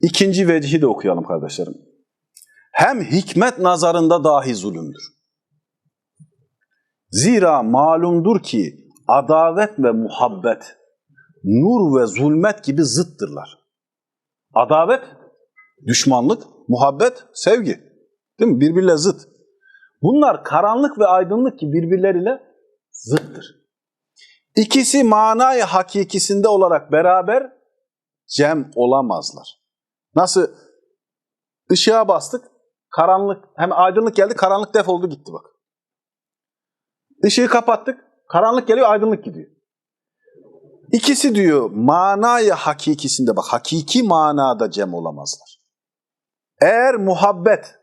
İkinci vecihi de okuyalım kardeşlerim. Hem hikmet nazarında dahi zulümdür. Zira malumdur ki adavet ve muhabbet nur ve zulmet gibi zıttırlar. Adavet, düşmanlık, muhabbet, sevgi. Değil mi? Birbirle zıt. Bunlar karanlık ve aydınlık ki birbirleriyle zıttır. İkisi manayı hakikisinde olarak beraber cem olamazlar. Nasıl ışığa bastık, karanlık hem aydınlık geldi, karanlık defoldu gitti bak. Işığı kapattık, karanlık geliyor, aydınlık gidiyor. İkisi diyor manayı hakikisinde bak hakiki manada cem olamazlar. Eğer muhabbet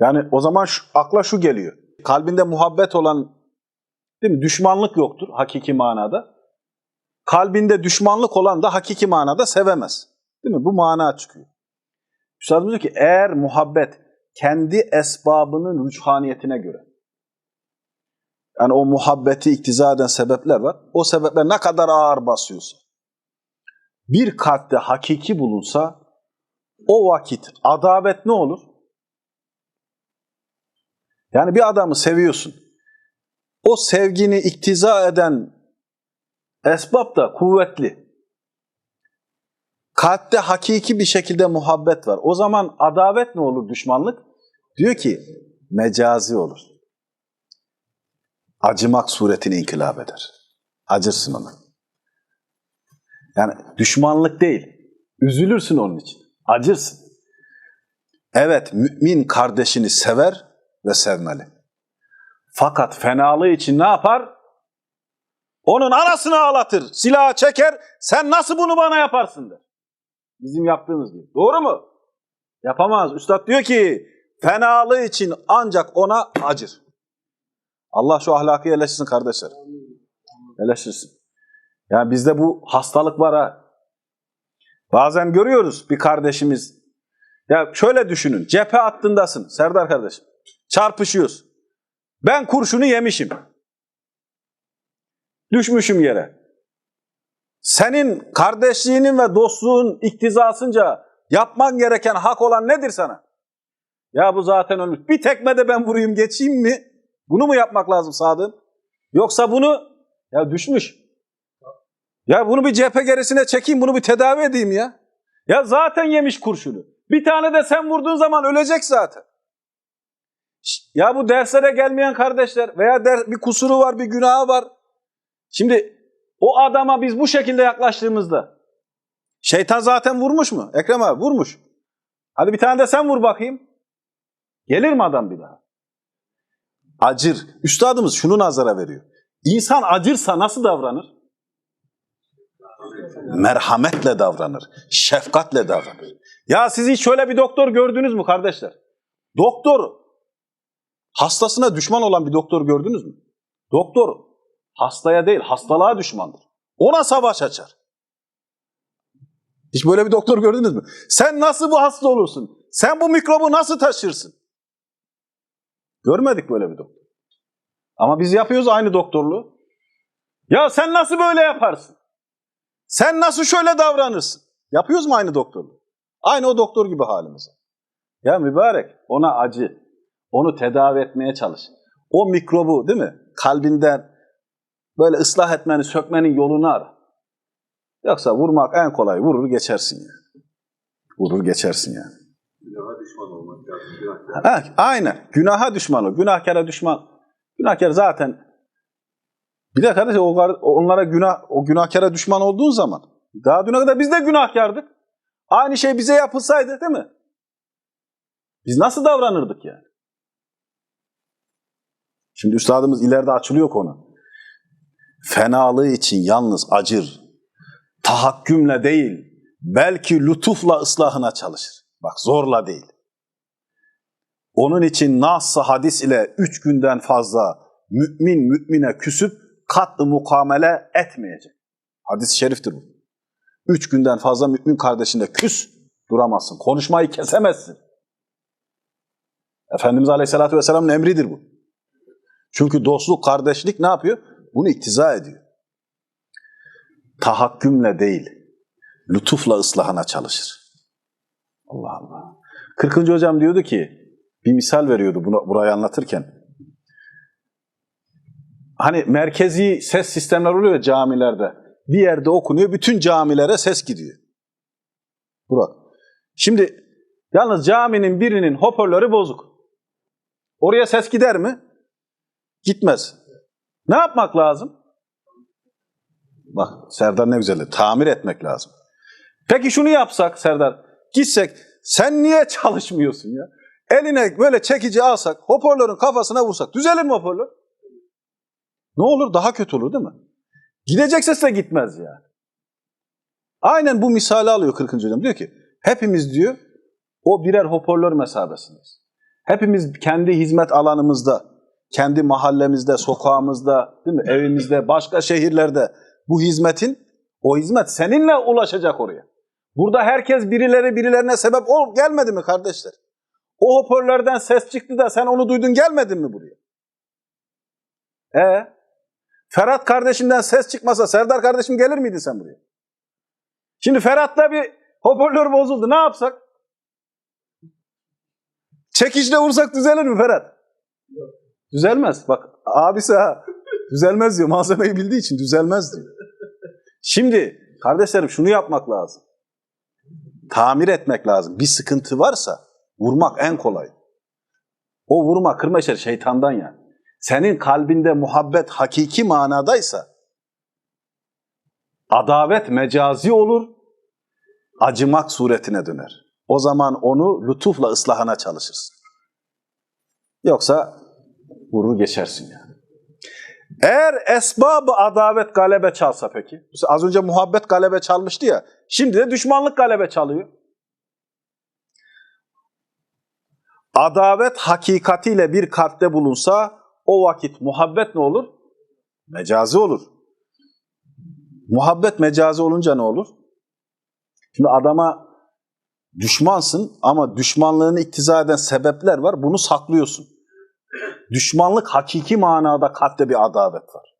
yani o zaman şu, akla şu geliyor. Kalbinde muhabbet olan değil mi? Düşmanlık yoktur hakiki manada. Kalbinde düşmanlık olan da hakiki manada sevemez. Değil mi? Bu mana çıkıyor. Üstadımız diyor ki eğer muhabbet kendi esbabının rüçhaniyetine göre yani o muhabbeti iktiza eden sebepler var. O sebepler ne kadar ağır basıyorsa bir kalpte hakiki bulunsa o vakit adavet ne olur? Yani bir adamı seviyorsun. O sevgini iktiza eden esbab da kuvvetli. Kalpte hakiki bir şekilde muhabbet var. O zaman adavet ne olur düşmanlık? Diyor ki mecazi olur. Acımak suretini inkılap eder. Acırsın ona. Yani düşmanlık değil. Üzülürsün onun için. Acırsın. Evet mümin kardeşini sever ve sevmeli. Fakat fenalığı için ne yapar? Onun anasını ağlatır, silahı çeker, sen nasıl bunu bana yaparsın der. Bizim yaptığımız gibi. Doğru mu? Yapamaz. Üstad diyor ki, fenalığı için ancak ona acır. Allah şu ahlakı yerleştirsin kardeşler. Yerleştirsin. Yani bizde bu hastalık var ha. Bazen görüyoruz bir kardeşimiz. Ya şöyle düşünün, cephe hattındasın Serdar kardeşim. Çarpışıyoruz. Ben kurşunu yemişim. Düşmüşüm yere. Senin kardeşliğinin ve dostluğun iktizasınca yapman gereken hak olan nedir sana? Ya bu zaten ölmüş. Bir tekmede ben vurayım geçeyim mi? Bunu mu yapmak lazım Sadık? Yoksa bunu ya düşmüş. Ya bunu bir cephe gerisine çekeyim, bunu bir tedavi edeyim ya. Ya zaten yemiş kurşunu. Bir tane de sen vurduğun zaman ölecek zaten. Ya bu derslere gelmeyen kardeşler veya der, bir kusuru var, bir günahı var. Şimdi o adama biz bu şekilde yaklaştığımızda şeytan zaten vurmuş mu? Ekrem abi vurmuş. Hadi bir tane de sen vur bakayım. Gelir mi adam bir daha? Acır. Üstadımız şunu nazara veriyor. İnsan acırsa nasıl davranır? Merhametle davranır. Şefkatle davranır. Ya siz hiç şöyle bir doktor gördünüz mü kardeşler? Doktor hastasına düşman olan bir doktor gördünüz mü? Doktor hastaya değil hastalığa düşmandır. Ona savaş açar. Hiç böyle bir doktor gördünüz mü? Sen nasıl bu hasta olursun? Sen bu mikrobu nasıl taşırsın? Görmedik böyle bir doktor. Ama biz yapıyoruz aynı doktorluğu. Ya sen nasıl böyle yaparsın? Sen nasıl şöyle davranırsın? Yapıyoruz mu aynı doktorluğu? Aynı o doktor gibi halimize. Ya mübarek ona acı. Onu tedavi etmeye çalış. O mikrobu değil mi? Kalbinden böyle ıslah etmenin, sökmenin yolunu ara. Yoksa vurmak en kolay. Vurur geçersin yani. Vurur geçersin yani. Günaha düşman olmak lazım. Günahkar. Ha, aynen. Günaha düşman o. Günahkara düşman. Günahkar zaten bir de kardeşim onlara günah, o günahkara düşman olduğun zaman daha düne kadar biz de günahkardık. Aynı şey bize yapılsaydı değil mi? Biz nasıl davranırdık yani? Şimdi üstadımız ileride açılıyor konu. Fenalığı için yalnız acır. Tahakkümle değil, belki lütufla ıslahına çalışır. Bak zorla değil. Onun için nas hadis ile üç günden fazla mümin mümine küsüp katlı mukamele etmeyecek. Hadis-i şeriftir bu. Üç günden fazla mümin kardeşinde küs duramazsın. Konuşmayı kesemezsin. Efendimiz Aleyhisselatü Vesselam'ın emridir bu. Çünkü dostluk, kardeşlik ne yapıyor? Bunu iktiza ediyor. Tahakkümle değil, lütufla ıslahına çalışır. Allah Allah. 40. hocam diyordu ki, bir misal veriyordu bunu, burayı anlatırken. Hani merkezi ses sistemler oluyor ya camilerde. Bir yerde okunuyor, bütün camilere ses gidiyor. Burak. Şimdi yalnız caminin birinin hoparlörü bozuk. Oraya ses gider mi? Gitmez. Ne yapmak lazım? Bak Serdar ne güzel dedi. Tamir etmek lazım. Peki şunu yapsak Serdar. Gitsek sen niye çalışmıyorsun ya? Eline böyle çekici alsak hoparlörün kafasına vursak düzelir mi hoparlör? Ne olur? Daha kötü olur değil mi? Gidecek ses de gitmez ya. Aynen bu misali alıyor 40. hocam. Diyor ki hepimiz diyor o birer hoparlör mesabesindeyiz. Hepimiz kendi hizmet alanımızda, kendi mahallemizde, sokağımızda, değil mi? evimizde, başka şehirlerde bu hizmetin, o hizmet seninle ulaşacak oraya. Burada herkes birileri birilerine sebep ol gelmedi mi kardeşler? O hoparlörden ses çıktı da sen onu duydun gelmedin mi buraya? E Ferhat kardeşimden ses çıkmasa Serdar kardeşim gelir miydi sen buraya? Şimdi Ferhat'ta bir hoparlör bozuldu. Ne yapsak? Çekiçle vursak düzelir mi Ferhat? Düzelmez. Bak abisi ha. Düzelmez diyor. Malzemeyi bildiği için düzelmez diyor. Şimdi kardeşlerim şunu yapmak lazım. Tamir etmek lazım. Bir sıkıntı varsa vurmak en kolay. O vurma kırma işleri şeytandan yani. Senin kalbinde muhabbet hakiki manadaysa adavet mecazi olur, acımak suretine döner. O zaman onu lütufla ıslahına çalışırsın. Yoksa vurur geçersin yani. Eğer esbabı adavet galebe çalsa peki? Az önce muhabbet galebe çalmıştı ya. Şimdi de düşmanlık galebe çalıyor. Adavet hakikatiyle bir kalpte bulunsa o vakit muhabbet ne olur? Mecazi olur. Muhabbet mecazi olunca ne olur? Şimdi adama düşmansın ama düşmanlığını iktiza eden sebepler var. Bunu saklıyorsun. Düşmanlık hakiki manada kalpte bir adavet var.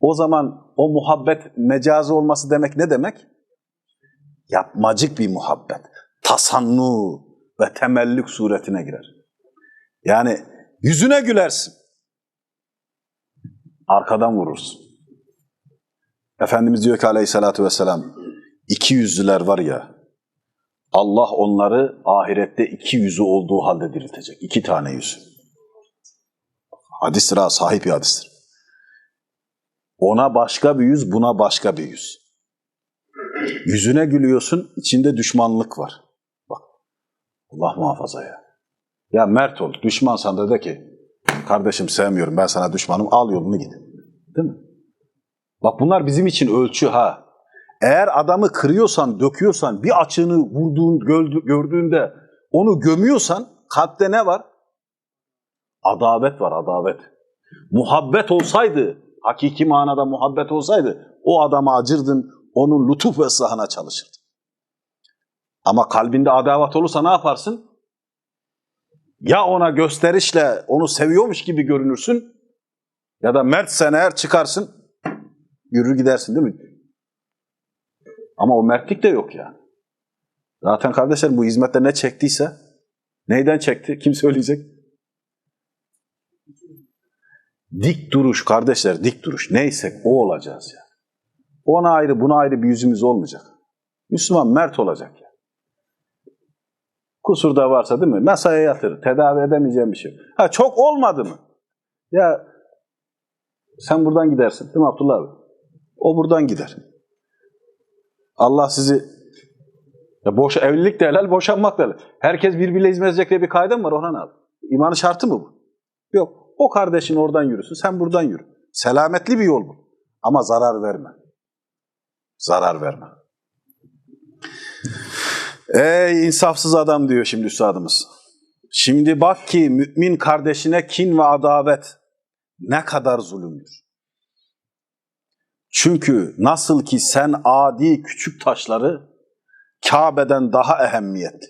O zaman o muhabbet mecazi olması demek ne demek? Yapmacık bir muhabbet. Tasannu ve temellük suretine girer. Yani yüzüne gülersin. Arkadan vurursun. Efendimiz diyor ki aleyhissalatü vesselam, iki yüzlüler var ya, Allah onları ahirette iki yüzü olduğu halde diriltecek. İki tane yüz. Hadistir ha, sahip bir hadistir. Ona başka bir yüz, buna başka bir yüz. Yüzüne gülüyorsun, içinde düşmanlık var. Bak, Allah muhafaza ya. Ya mert ol, düşmansan da de ki, kardeşim sevmiyorum, ben sana düşmanım, al yolunu git. Değil mi? Bak bunlar bizim için ölçü ha. Eğer adamı kırıyorsan, döküyorsan, bir açığını vurduğun, gördüğünde onu gömüyorsan kalpte ne var? Adavet var, adavet. Muhabbet olsaydı, hakiki manada muhabbet olsaydı o adama acırdın, onun lütuf ve ıslahına çalışırdın. Ama kalbinde adavet olursa ne yaparsın? Ya ona gösterişle onu seviyormuş gibi görünürsün ya da mert sen eğer çıkarsın yürür gidersin değil mi? Ama o mertlik de yok yani. Zaten kardeşler bu hizmette ne çektiyse neyden çekti? Kim söyleyecek? Dik duruş kardeşler, dik duruş. Neysek o olacağız yani. Ona ayrı, buna ayrı bir yüzümüz olmayacak. Müslüman mert olacak yani. Kusur da varsa değil mi? Masaya yatırır. Tedavi edemeyeceğim bir şey. Ha çok olmadı mı? Ya sen buradan gidersin değil mi Abdullah abi? O buradan gider. Allah sizi ya boş evlilik de helal, boşanmak da helal. Herkes birbiriyle hizmet edecek diye bir kaide mi var Orhan abi? İmanın şartı mı bu? Yok. O kardeşin oradan yürüsün, sen buradan yürü. Selametli bir yol bu. Ama zarar verme. Zarar verme. Ey insafsız adam diyor şimdi üstadımız. Şimdi bak ki mümin kardeşine kin ve adavet ne kadar zulümdür. Çünkü nasıl ki sen adi küçük taşları Kabe'den daha ehemmiyetli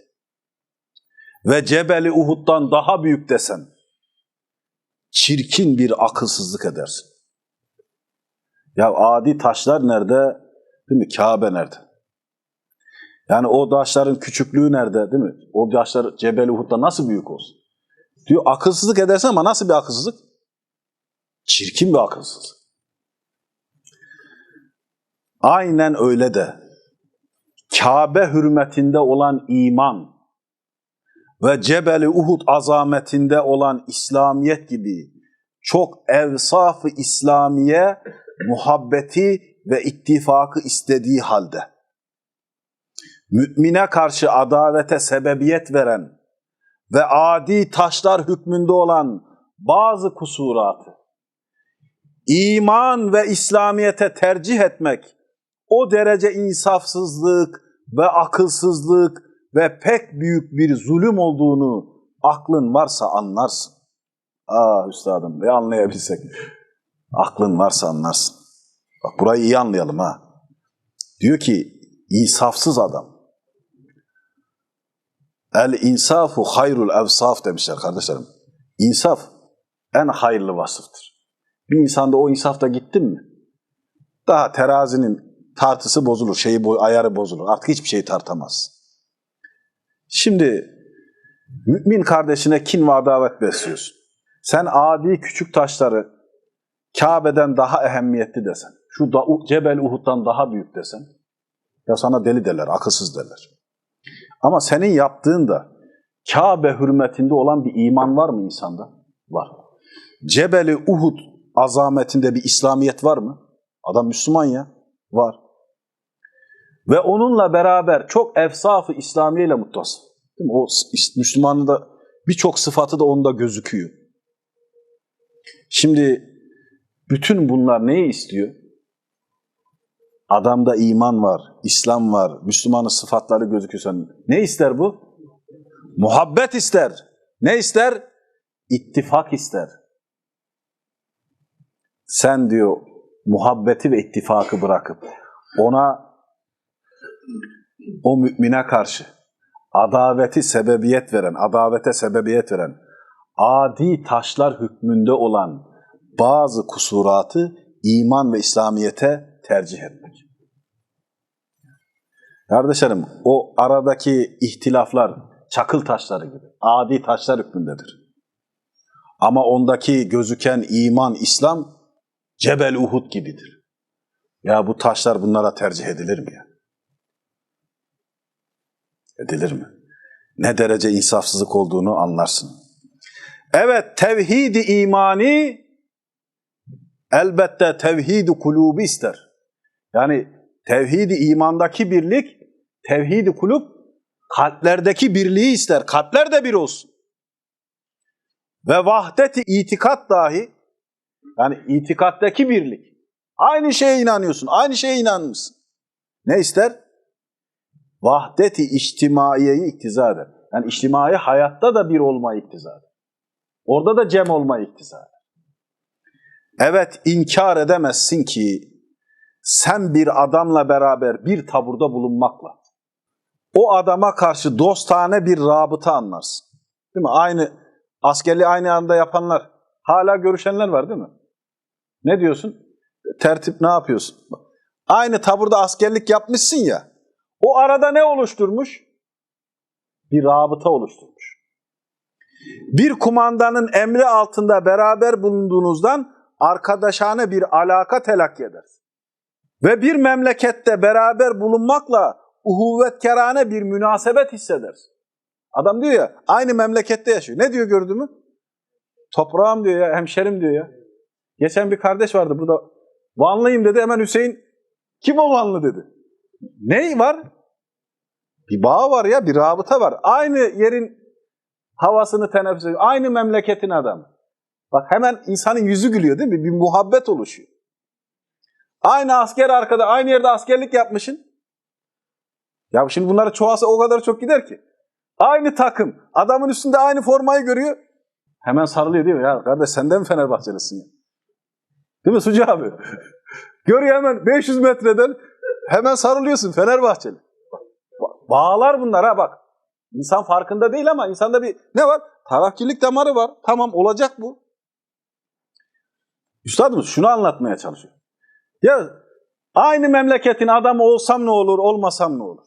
ve Cebeli Uhud'dan daha büyük desen çirkin bir akılsızlık edersin. Ya adi taşlar nerede? Değil mi? Kabe nerede? Yani o taşların küçüklüğü nerede değil mi? O taşlar Cebel Uhud'da nasıl büyük olsun? Diyor akılsızlık edersin ama nasıl bir akılsızlık? Çirkin bir akılsızlık. Aynen öyle de. Kabe hürmetinde olan iman ve Cebeli Uhud azametinde olan İslamiyet gibi çok evsaf-ı İslamiye muhabbeti ve ittifakı istediği halde. Mümine karşı adavete sebebiyet veren ve adi taşlar hükmünde olan bazı kusuratı iman ve İslamiyete tercih etmek o derece insafsızlık ve akılsızlık ve pek büyük bir zulüm olduğunu aklın varsa anlarsın. Aa üstadım bir anlayabilsek. Aklın varsa anlarsın. Bak burayı iyi anlayalım ha. Diyor ki insafsız adam. El insafu hayrul evsaf demişler kardeşlerim. İnsaf en hayırlı vasıftır. Bir insanda o insafta gittin mi? Daha terazinin tartısı bozulur, şeyi ayarı bozulur. Artık hiçbir şey tartamaz. Şimdi mümin kardeşine kin ve adavet besliyorsun. Sen adi küçük taşları Kabe'den daha ehemmiyetli desen, şu da, Cebel Uhud'dan daha büyük desen, ya sana deli derler, akılsız derler. Ama senin yaptığın da Kabe hürmetinde olan bir iman var mı insanda? Var. Cebeli Uhud azametinde bir İslamiyet var mı? Adam Müslüman ya. Var. Ve onunla beraber çok efsafı İslamiye ile muttasıf. Değil mi? O Müslümanın da birçok sıfatı da onda gözüküyor. Şimdi bütün bunlar neyi istiyor? Adamda iman var, İslam var, Müslümanın sıfatları gözüküyorsa ne ister bu? Muhabbet ister. Ne ister? İttifak ister. Sen diyor muhabbeti ve ittifakı bırakıp ona o mümine karşı adaveti sebebiyet veren, adavete sebebiyet veren, adi taşlar hükmünde olan bazı kusuratı iman ve İslamiyete tercih etmek. Kardeşlerim, o aradaki ihtilaflar çakıl taşları gibi, adi taşlar hükmündedir. Ama ondaki gözüken iman, İslam, Cebel Uhud gibidir. Ya bu taşlar bunlara tercih edilir mi ya? Edilir mi? Ne derece insafsızlık olduğunu anlarsın. Evet, tevhidi imani elbette tevhidi kulubu ister. Yani tevhidi imandaki birlik, tevhidi kulüp kalplerdeki birliği ister. Kalpler de bir olsun. Ve vahdeti itikat dahi, yani itikattaki birlik. Aynı şeye inanıyorsun, aynı şeye inanmışsın. Ne ister? Vahdeti içtimaiyeyi iktiza eder. Yani içtimai hayatta da bir olmayı iktiza eder. Orada da cem olmayı iktiza eder. Evet inkar edemezsin ki sen bir adamla beraber bir taburda bulunmakla o adama karşı dostane bir rabıta anlarsın. Değil mi? Aynı askerliği aynı anda yapanlar, hala görüşenler var değil mi? Ne diyorsun? Tertip ne yapıyorsun? Aynı taburda askerlik yapmışsın ya. O arada ne oluşturmuş? Bir rabıta oluşturmuş. Bir kumandanın emri altında beraber bulunduğunuzdan arkadaşane bir alaka telakki edersin. Ve bir memlekette beraber bulunmakla uhuvvetkerane bir münasebet hissedersin. Adam diyor ya, aynı memlekette yaşıyor. Ne diyor gördü mü? Toprağım diyor ya, hemşerim diyor ya. Geçen bir kardeş vardı burada. Vanlıyım dedi, hemen Hüseyin, kim o Vanlı dedi. Ne var? Bir bağ var ya, bir rabıta var. Aynı yerin havasını teneffüs ediyor. Aynı memleketin adamı. Bak hemen insanın yüzü gülüyor değil mi? Bir muhabbet oluşuyor. Aynı asker arkada, aynı yerde askerlik yapmışsın. Ya şimdi bunları çoğalsa o kadar çok gider ki. Aynı takım, adamın üstünde aynı formayı görüyor. Hemen sarılıyor diyor ya kardeş sen de mi Fenerbahçelisin ya? Değil mi Sucu abi? görüyor hemen 500 metreden hemen sarılıyorsun Fenerbahçeli. Bağlar bunlar ha bak. İnsan farkında değil ama insanda bir ne var? Tarakkilik damarı var. Tamam olacak bu. Üstadımız şunu anlatmaya çalışıyor. Ya Aynı memleketin adamı olsam ne olur, olmasam ne olur?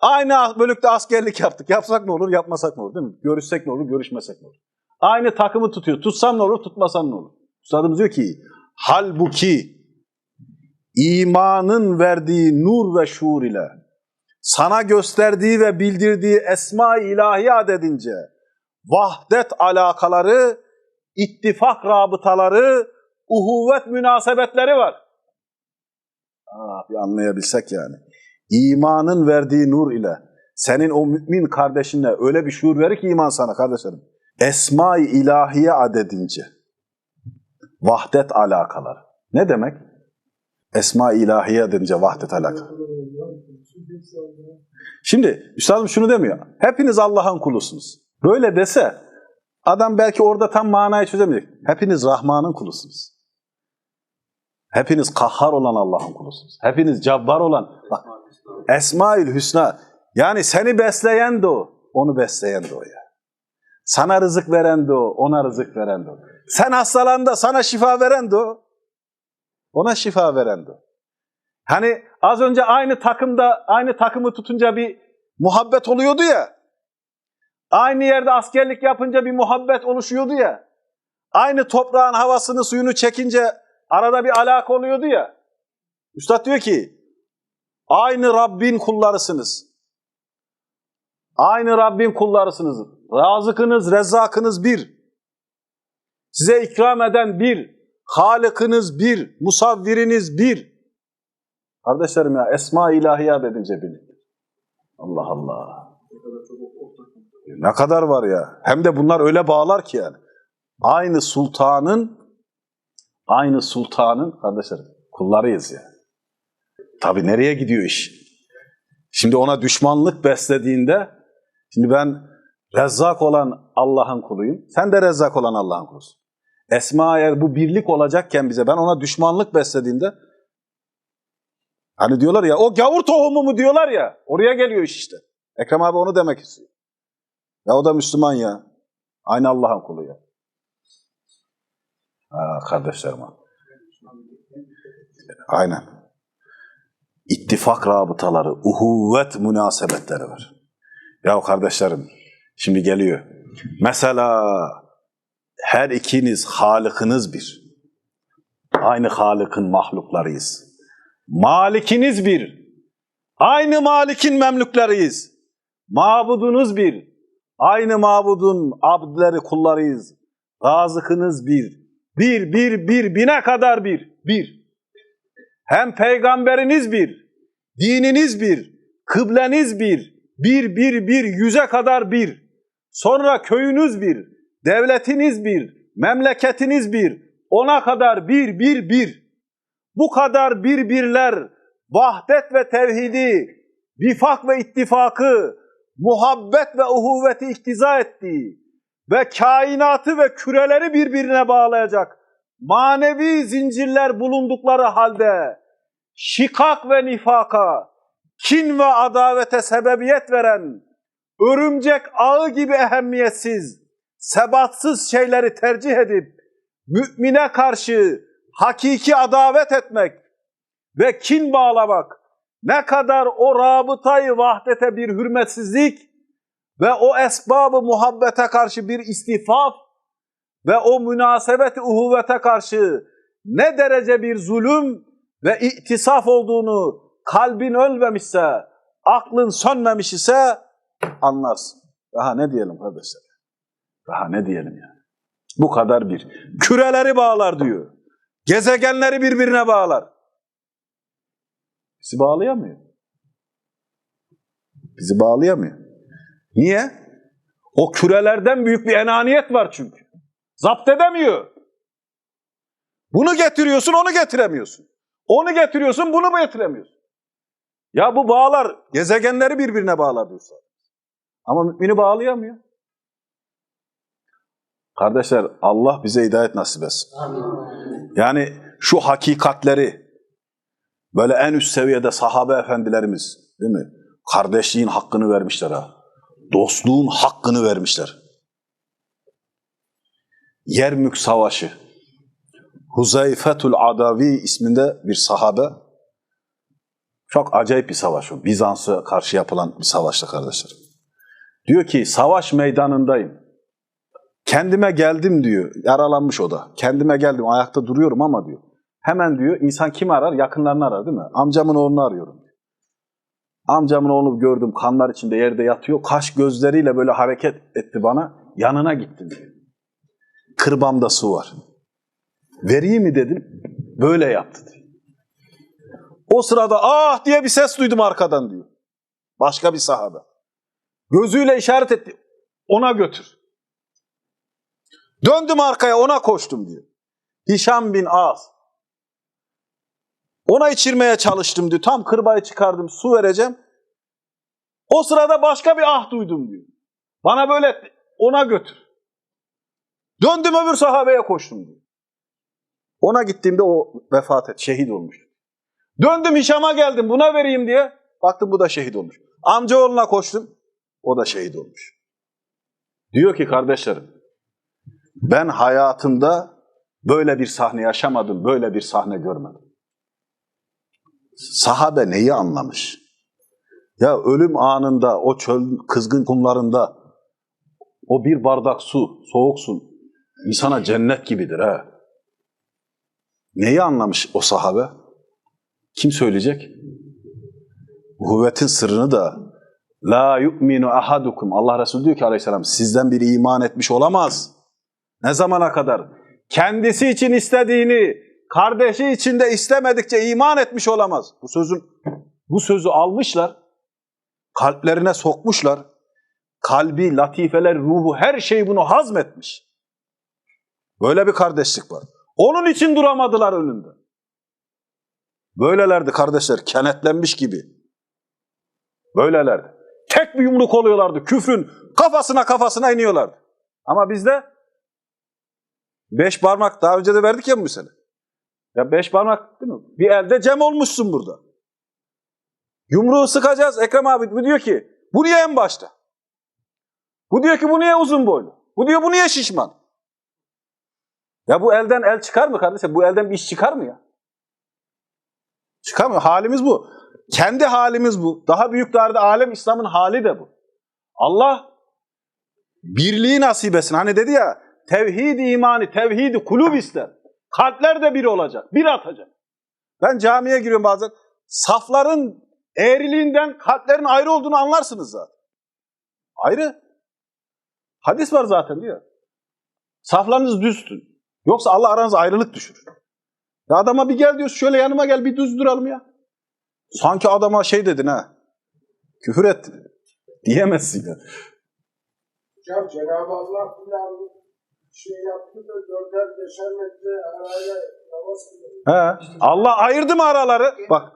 Aynı bölükte askerlik yaptık. Yapsak ne olur, yapmasak ne olur değil mi? Görüşsek ne olur, görüşmesek ne olur? Aynı takımı tutuyor. Tutsam ne olur, tutmasam ne olur? Üstadımız diyor ki, halbuki imanın verdiği nur ve şuur ile sana gösterdiği ve bildirdiği esma-i ilahi adedince vahdet alakaları, ittifak rabıtaları, uhuvvet münasebetleri var. Aa, bir anlayabilsek yani. İmanın verdiği nur ile senin o mümin kardeşine öyle bir şuur verir ki iman sana kardeşlerim. Esma-i ilahiye adedince vahdet alakaları. Ne demek? Esma-i ilahiye adedince vahdet alakaları. Şimdi üstadım şunu demiyor. Hepiniz Allah'ın kulusunuz. Böyle dese adam belki orada tam manayı çözemeyecek. Hepiniz Rahman'ın kulusunuz. Hepiniz kahhar olan Allah'ın kulusunuz. Hepiniz cabbar olan. Bak, Esmaül Hüsna. Yani seni besleyen de o. Onu besleyen de o ya. Sana rızık veren de o. Ona rızık veren de o. Sen hastalanda sana şifa veren de o. Ona şifa veren de o. Hani az önce aynı takımda aynı takımı tutunca bir muhabbet oluyordu ya. Aynı yerde askerlik yapınca bir muhabbet oluşuyordu ya. Aynı toprağın havasını suyunu çekince arada bir alaka oluyordu ya. Üstad diyor ki aynı Rabbin kullarısınız. Aynı Rabbin kullarısınız. Razıkınız, rezzakınız bir. Size ikram eden bir. Halıkınız bir. Musavviriniz bir. Kardeşlerim ya esma ilahiye dedince birlikte. Allah Allah. Ne kadar var ya. Hem de bunlar öyle bağlar ki yani. Aynı sultanın aynı sultanın kardeşlerim kullarıyız ya. Tabi nereye gidiyor iş? Şimdi ona düşmanlık beslediğinde şimdi ben rezzak olan Allah'ın kuluyum. Sen de rezzak olan Allah'ın kulusun. Esma eğer bu birlik olacakken bize ben ona düşmanlık beslediğimde Hani diyorlar ya o gavur tohumu mu diyorlar ya oraya geliyor iş işte. Ekrem abi onu demek istiyor. Ya o da Müslüman ya. Aynı Allah'ın kulu ya. Ha, kardeşlerim. Aynen. İttifak rabıtaları, uhuvvet münasebetleri var. Ya kardeşlerim şimdi geliyor. Mesela her ikiniz halıkınız bir. Aynı halıkın mahluklarıyız. Malikiniz bir. Aynı Malik'in memlükleriyiz. Mabudunuz bir. Aynı mabudun abdleri kullarıyız. Razıkınız bir. Bir, bir, bir, bine kadar bir. Bir. Hem peygamberiniz bir. Dininiz bir. Kıbleniz bir. Bir, bir, bir, yüze kadar bir. Sonra köyünüz bir. Devletiniz bir. Memleketiniz bir. Ona kadar bir, bir, bir. Bu kadar birbirler vahdet ve tevhidi, bifak ve ittifakı, muhabbet ve uhuvveti iktiza ettiği ve kainatı ve küreleri birbirine bağlayacak manevi zincirler bulundukları halde şikak ve nifaka, kin ve adavete sebebiyet veren örümcek ağı gibi ehemmiyetsiz, sebatsız şeyleri tercih edip mümine karşı hakiki adavet etmek ve kin bağlamak ne kadar o rabıtayı vahdete bir hürmetsizlik ve o esbabı muhabbete karşı bir istifaf ve o münasebeti uhuvvete karşı ne derece bir zulüm ve iktisaf olduğunu kalbin ölmemişse, aklın sönmemiş ise anlarsın. Daha ne diyelim kardeşler? Daha ne diyelim yani? Bu kadar bir. Küreleri bağlar diyor. Gezegenleri birbirine bağlar. Bizi bağlayamıyor. Bizi bağlayamıyor. Niye? O kürelerden büyük bir enaniyet var çünkü. Zapt edemiyor. Bunu getiriyorsun, onu getiremiyorsun. Onu getiriyorsun, bunu mu getiremiyorsun? Ya bu bağlar, gezegenleri birbirine bağlar diyorsun. Ama mümini bağlayamıyor. Kardeşler Allah bize hidayet nasip etsin. Yani şu hakikatleri böyle en üst seviyede sahabe efendilerimiz değil mi? Kardeşliğin hakkını vermişler ha. Dostluğun hakkını vermişler. Yermük Savaşı. Huzeyfetul Adavi isminde bir sahabe Çok acayip bir savaş o. Bizans'a karşı yapılan bir savaştı kardeşler. Diyor ki savaş meydanındayım. Kendime geldim diyor. Yaralanmış o da. Kendime geldim. Ayakta duruyorum ama diyor. Hemen diyor insan kimi arar? Yakınlarını arar değil mi? Amcamın oğlunu arıyorum. Amcamın oğlunu gördüm. Kanlar içinde yerde yatıyor. Kaş gözleriyle böyle hareket etti bana. Yanına gittim diyor. Kırbamda su var. Vereyim mi dedim. Böyle yaptı diyor. O sırada ah diye bir ses duydum arkadan diyor. Başka bir sahabe. Gözüyle işaret etti. Ona götür. Döndüm arkaya ona koştum diyor. Hişam bin Az. Ona içirmeye çalıştım diyor. Tam kırbayı çıkardım su vereceğim. O sırada başka bir ah duydum diyor. Bana böyle. Ona götür. Döndüm öbür sahabeye koştum diyor. Ona gittiğimde o vefat et, şehit olmuş. Döndüm Hişam'a geldim buna vereyim diye. Baktım bu da şehit olmuş. Amcaoğluna koştum. O da şehit olmuş. Diyor ki kardeşlerim ben hayatımda böyle bir sahne yaşamadım, böyle bir sahne görmedim. Sahabe neyi anlamış? Ya ölüm anında o çöl kızgın kumlarında o bir bardak su, soğuk su insana cennet gibidir ha. Neyi anlamış o sahabe? Kim söyleyecek? Kuvvetin sırrını da La yu'minu ahadukum. Allah Resulü diyor ki aleyhisselam sizden biri iman etmiş olamaz. Ne zamana kadar? Kendisi için istediğini kardeşi için de istemedikçe iman etmiş olamaz. Bu sözün bu sözü almışlar. Kalplerine sokmuşlar. Kalbi, latifeler, ruhu her şey bunu hazmetmiş. Böyle bir kardeşlik var. Onun için duramadılar önünde. Böylelerdi kardeşler, kenetlenmiş gibi. Böylelerdi. Tek bir yumruk oluyorlardı. Küfrün kafasına kafasına iniyorlardı. Ama bizde beş parmak daha önce de verdik ya bu sene. Ya beş parmak değil mi? Bir elde cem olmuşsun burada. Yumruğu sıkacağız. Ekrem abi bu diyor ki bu niye en başta? Bu diyor ki bu niye uzun boylu? Bu diyor bu niye şişman? Ya bu elden el çıkar mı kardeşim? Bu elden bir iş çıkar mı ya? Çıkamıyor. Halimiz bu. Kendi halimiz bu. Daha büyüklerde alem İslam'ın hali de bu. Allah birliği nasip etsin. Hani dedi ya tevhid imani, tevhid kulub ister. Kalpler de bir olacak. Bir atacak. Ben camiye giriyorum bazen. Safların eğriliğinden kalplerin ayrı olduğunu anlarsınız zaten. Ayrı. Hadis var zaten diyor. Saflarınız düzsün. Yoksa Allah aranıza ayrılık düşürür. Ya adama bir gel diyorsun şöyle yanıma gel bir düz duralım ya. Sanki adama şey dedin ha. Küfür ettin. Diyemezsin ya. Hocam Cenab-ı Allah filan şey yaptı da dörder beşer metre arayla namaz kılıyor. He. Allah ayırdı mı araları? Bak.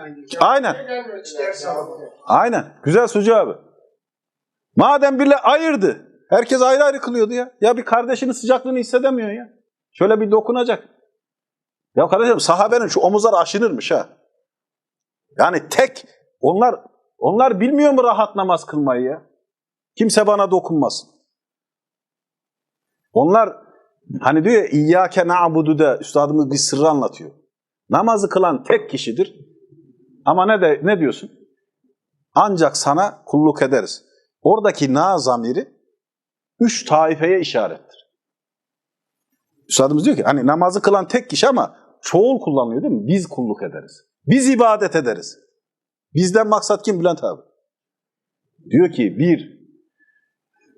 Aynı. Aynen. Aynen. Güzel Sucu abi. Madem bile ayırdı. Herkes ayrı ayrı kılıyordu ya. Ya bir kardeşinin sıcaklığını hissedemiyor ya. Şöyle bir dokunacak. Ya kardeşim sahabenin şu omuzları aşınırmış ha. Yani tek onlar onlar bilmiyor mu rahat namaz kılmayı ya? Kimse bana dokunmasın. Onlar hani diyor ya İyyâke na'budu da üstadımız bir sırrı anlatıyor. Namazı kılan tek kişidir. Ama ne de ne diyorsun? Ancak sana kulluk ederiz. Oradaki na zamiri üç taifeye işarettir. Üstadımız diyor ki hani namazı kılan tek kişi ama çoğul kullanıyor değil mi? Biz kulluk ederiz. Biz ibadet ederiz. Bizden maksat kim Bülent abi? Diyor ki bir,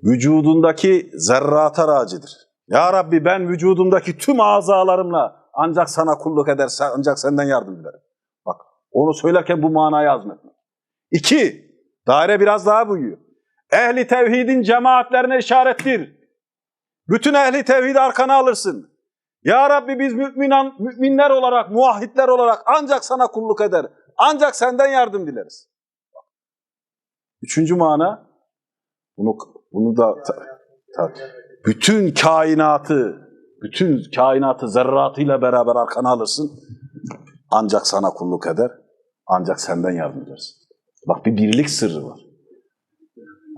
vücudundaki zerrata racidir. Ya Rabbi ben vücudumdaki tüm azalarımla ancak sana kulluk ederse ancak senden yardım dilerim. Bak onu söylerken bu manayı azmetme. İki, daire biraz daha büyüyor. Ehli tevhidin cemaatlerine işarettir. Bütün ehli tevhidi arkana alırsın. Ya Rabbi biz müminan, müminler olarak, muahhitler olarak ancak sana kulluk eder. Ancak senden yardım dileriz. Üçüncü mana, bunu, bunu da ta- ta- bütün kainatı, bütün kainatı zerratıyla beraber arkana alırsın. Ancak sana kulluk eder, ancak senden yardım ederiz. Bak bir birlik sırrı var.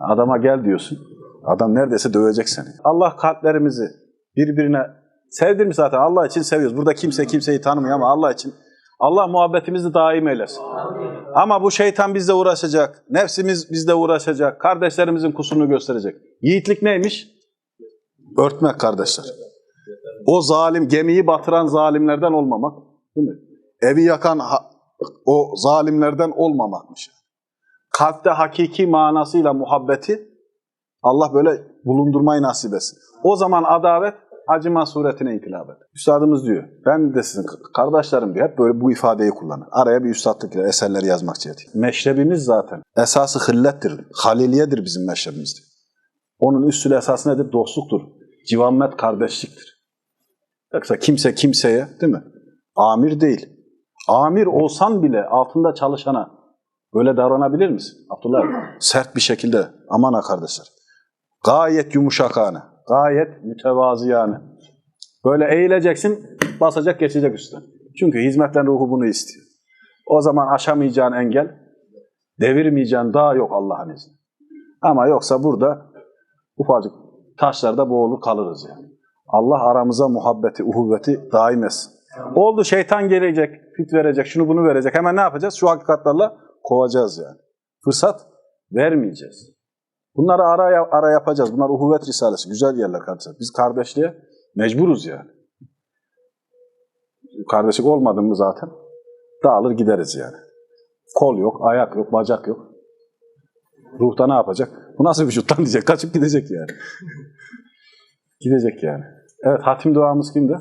Adama gel diyorsun. Adam neredeyse dövecek seni. Allah kalplerimizi birbirine sevdirmiş zaten. Allah için seviyoruz. Burada kimse kimseyi tanımıyor ama Allah için Allah muhabbetimizi daim eylesin. Ama bu şeytan bizle uğraşacak. Nefsimiz bizle uğraşacak. Kardeşlerimizin kusurunu gösterecek. Yiğitlik neymiş? Örtmek kardeşler. O zalim, gemiyi batıran zalimlerden olmamak. Değil mi? Evi yakan o zalimlerden olmamakmış. Kalpte hakiki manasıyla muhabbeti Allah böyle bulundurmayı nasip etsin. O zaman adavet acıma suretine inkılap eder. Üstadımız diyor, ben de sizin kardeşlerim diyor, hep böyle bu ifadeyi kullanır. Araya bir üstadlık ile eserleri yazmak ciheti. Meşrebimiz zaten. Esası hıllettir, haliliyedir bizim meşrebimiz. Onun üstü esası nedir? Dostluktur. Civanmet kardeşliktir. Yoksa kimse kimseye değil mi? Amir değil. Amir olsan bile altında çalışana böyle davranabilir misin? Abdullah sert bir şekilde aman ha kardeşler. Gayet yumuşakane, gayet mütevazıyane. Böyle eğileceksin, basacak geçecek üstten. Çünkü hizmetten ruhu bunu istiyor. O zaman aşamayacağın engel, devirmeyeceğin dağ yok Allah'ın izniyle. Ama yoksa burada ufacık taşlarda boğulur kalırız yani. Allah aramıza muhabbeti, uhuvveti daim etsin. Oldu şeytan gelecek, fit verecek, şunu bunu verecek. Hemen ne yapacağız? Şu hakikatlarla kovacağız yani. Fırsat vermeyeceğiz. Bunları ara, ara yapacağız. Bunlar uhuvvet risalesi. Güzel yerler kardeşler. Biz kardeşliğe mecburuz yani. Kardeşlik olmadı mı zaten dağılır gideriz yani. Kol yok, ayak yok, bacak yok. Ruhta ne yapacak? Bu nasıl vücuttan diyecek. Kaçıp gidecek yani. gidecek yani. Evet hatim duamız kimdi?